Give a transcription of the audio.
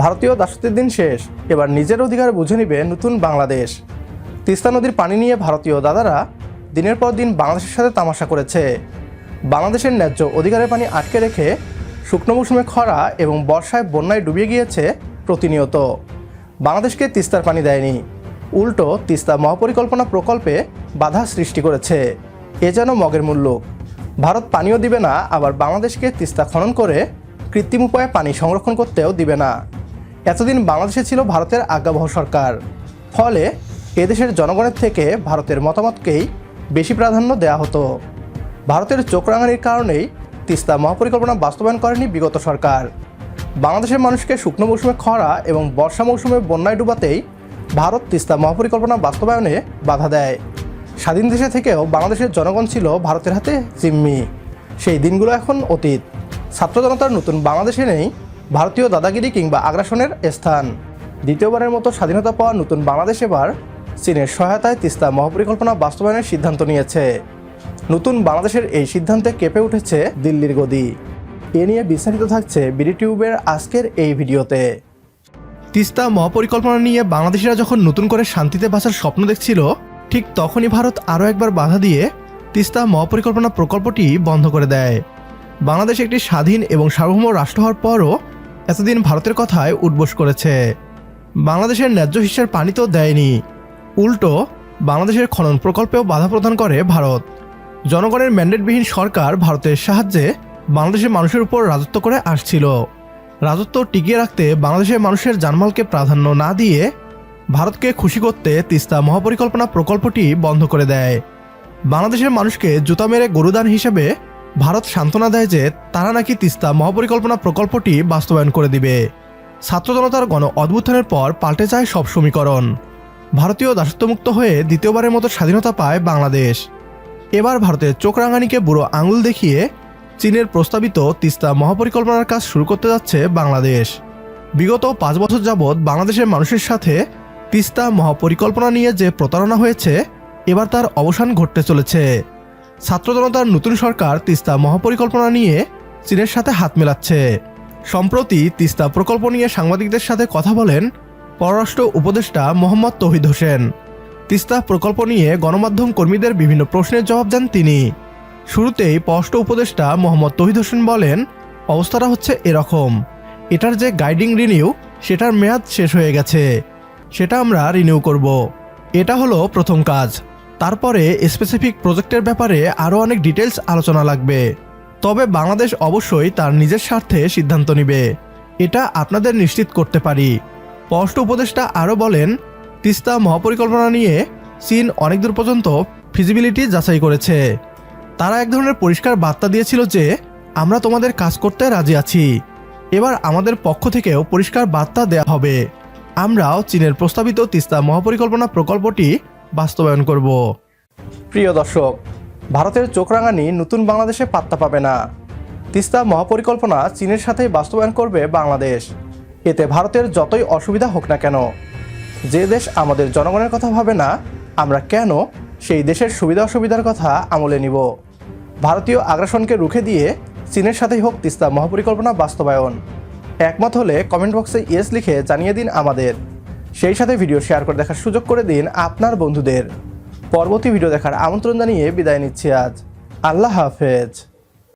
ভারতীয় দাসত্বের দিন শেষ। এবার নিজের অধিকার বুঝে নিবে নতুন বাংলাদেশ। তিস্তা নদীর পানি নিয়ে ভারতীয় দাদারা দিনের পর দিন বাংলাদেশের সাথে তামাশা করেছে। বাংলাদেশের ন্যায্য অধিকারের পানি আটকে রেখে শুকনো মৌসুমে খরা এবং বর্ষায় বন্যায় ডুবিয়ে গিয়েছে প্রতিনিয়ত। বাংলাদেশকে তিস্তার পানি দেয়নি। উল্টো তিস্তা মহাপরিকল্পনা প্রকল্পে বাধা সৃষ্টি করেছে। এ যেন মগের মূল্য ভারত পানিও দিবে না, আবার বাংলাদেশকে তিস্তা খনন করে কৃত্রিম উপায়ে পানি সংরক্ষণ করতেও দিবে না। এতদিন বাংলাদেশে ছিল ভারতের আজ্ঞাবহ সরকার। ফলে এদেশের জনগণের থেকে ভারতের মতামতকেই বেশি প্রাধান্য দেওয়া হতো। ভারতের চোখ রাঙানির কারণেই তিস্তা মহাপরিকল্পনা বাস্তবায়ন করেনি বিগত সরকার। বাংলাদেশের মানুষকে শুকনো মৌসুমে খরা এবং বর্ষা মৌসুমে বন্যায় ডুবাতেই ভারত তিস্তা মহাপরিকল্পনা বাস্তবায়নে বাধা দেয়। স্বাধীন দেশে থেকেও বাংলাদেশের জনগণ ছিল ভারতের হাতে জিম্মি। সেই দিনগুলো এখন অতীত। ছাত্র জনতার নতুন বাংলাদেশে নেই ভারতীয় দাদাগিরি কিংবা আগ্রাসনের স্থান। দ্বিতীয়বারের মতো স্বাধীনতা পাওয়া নতুন বাংলাদেশ এবার চীনের সহায়তায় তিস্তা মহাপরিকল্পনা বাস্তবায়নের সিদ্ধান্ত নিয়েছে। নতুন বাংলাদেশের এই সিদ্ধান্তে কেঁপে উঠেছে দিল্লির গদি। এ নিয়ে বিস্তারিত থাকছে বিডি টিউবের আজকের এই ভিডিওতে। তিস্তা মহাপরিকল্পনা নিয়ে বাংলাদেশিরা যখন নতুন করে শান্তিতে বাঁচার স্বপ্ন দেখছিল, ঠিক তখনই ভারত আরও একবার বাধা দিয়ে তিস্তা মহাপরিকল্পনা প্রকল্পটি বন্ধ করে দেয়। বাংলাদেশ একটি স্বাধীন এবং সার্বভৌম রাষ্ট্র হওয়ার পরও এতদিন ভারতের কথায় উঠবোস করেছে। বাংলাদেশের ন্যায্য হিস্যার পানি তো দেয়নি। উল্টো, বাংলাদেশের খনন প্রকল্পেও বাধা প্রদান করে ভারত। জনগণের ম্যান্ডেটবিহীন সরকার ভারতের সাহায্যে বাংলাদেশের মানুষের উপর রাজত্ব করে আসছিল। রাজত্ব টিকিয়ে রাখতে বাংলাদেশের মানুষের জানমালকে প্রাধান্য না দিয়ে ভারতকে খুশি করতে তিস্তা মহাপরিকল্পনা প্রকল্পটি বন্ধ করে দেয়। বাংলাদেশের মানুষকে জুতা মেরে গরুদান হিসেবে ভারত সান্ত্বনা দেয় যে তারা নাকি তিস্তা মহাপরিকল্পনা প্রকল্পটি বাস্তবায়ন করে দিবে। ছাত্র জনতার গণ অদ্ভুত্থানের পর পাল্টে যায় সব সমীকরণ। ভারতীয় দাসত্বমুক্ত হয়ে দ্বিতীয়বারের মতো স্বাধীনতা পায় বাংলাদেশ। এবার ভারতের চোখ রাঙানিকে বুড়ো আঙুল দেখিয়ে চীনের প্রস্তাবিত তিস্তা মহাপরিকল্পনার কাজ শুরু করতে যাচ্ছে বাংলাদেশ। বিগত পাঁচ বছর যাবৎ বাংলাদেশের মানুষের সাথে তিস্তা মহাপরিকল্পনা নিয়ে যে প্রতারণা হয়েছে, এবার তার অবসান ঘটতে চলেছে। ছাত্র জনতার নতুন সরকার তিস্তা মহাপরিকল্পনা নিয়ে চীনের সাথে হাত মেলাচ্ছে। সম্প্রতি তিস্তা প্রকল্প নিয়ে সাংবাদিকদের সাথে কথা বলেন পররাষ্ট্র উপদেষ্টা মোহাম্মদ তহিদ হোসেন। তিস্তা প্রকল্প নিয়ে গণমাধ্যম কর্মীদের বিভিন্ন প্রশ্নের জবাব দেন তিনি। শুরুতেই পররাষ্ট্র উপদেষ্টা মোহাম্মদ তহিদ হোসেন বলেন, অবস্থাটা হচ্ছে এরকম। এটার যে গাইডিং রিনিউ, সেটার মেয়াদ শেষ হয়ে গেছে। সেটা আমরা রিনিউ করব। এটা হলো প্রথম কাজ। তারপরে স্পেসিফিক প্রজেক্টের ব্যাপারে আরও অনেক ডিটেলস আলোচনা লাগবে। তবে বাংলাদেশ অবশ্যই তার নিজের স্বার্থে সিদ্ধান্ত নেবে। এটা আপনাদের নিশ্চিত করতে পারি। পররাষ্ট্র উপদেষ্টা আরও বলেন, তিস্তা মহাপরিকল্পনা নিয়ে চীন অনেক দূর পর্যন্ত ফিজিবিলিটি যাচাই করেছে। তারা এক ধরনের পরিষ্কার বার্তা দিয়েছিল যে, আমরা তোমাদের কাজ করতে রাজি আছি। এবার আমাদের পক্ষ থেকেও পরিষ্কার বার্তা দেয়া হবে। আমরাও চীনের প্রস্তাবিত তিস্তা মহাপরিকল্পনা প্রকল্পটি বাস্তবায়ন করব। প্রিয় দর্শক, ভারতের চোখরাঙানি নতুন বাংলাদেশে পাত্তা পাবে না। তিস্তা মহাপরিকল্পনা চীনের সাথেই বাস্তবায়ন করবে বাংলাদেশ। এতে ভারতের যতই অসুবিধা হোক না কেন, যে দেশ আমাদের জনগণের কথা ভাবে না, আমরা কেন সেই দেশের সুবিধা অসুবিধার কথা আমলে নিব। ভারতীয় আগ্রাসনকে রুখে দিয়ে চীনের সাথেই হোক তিস্তা মহাপরিকল্পনা বাস্তবায়ন। একমত হলে কমেন্ট বক্সে ইয়েস লিখে জানিয়ে দিন আমাদের। সেই সাথে ভিডিও শেয়ার করে দেখার সুযোগ করে দিন আপনার বন্ধুদের। পরবর্তী ভিডিও দেখার আমন্ত্রণ জানিয়ে বিদায় নিচ্ছি আজ। আল্লাহ হাফেজ।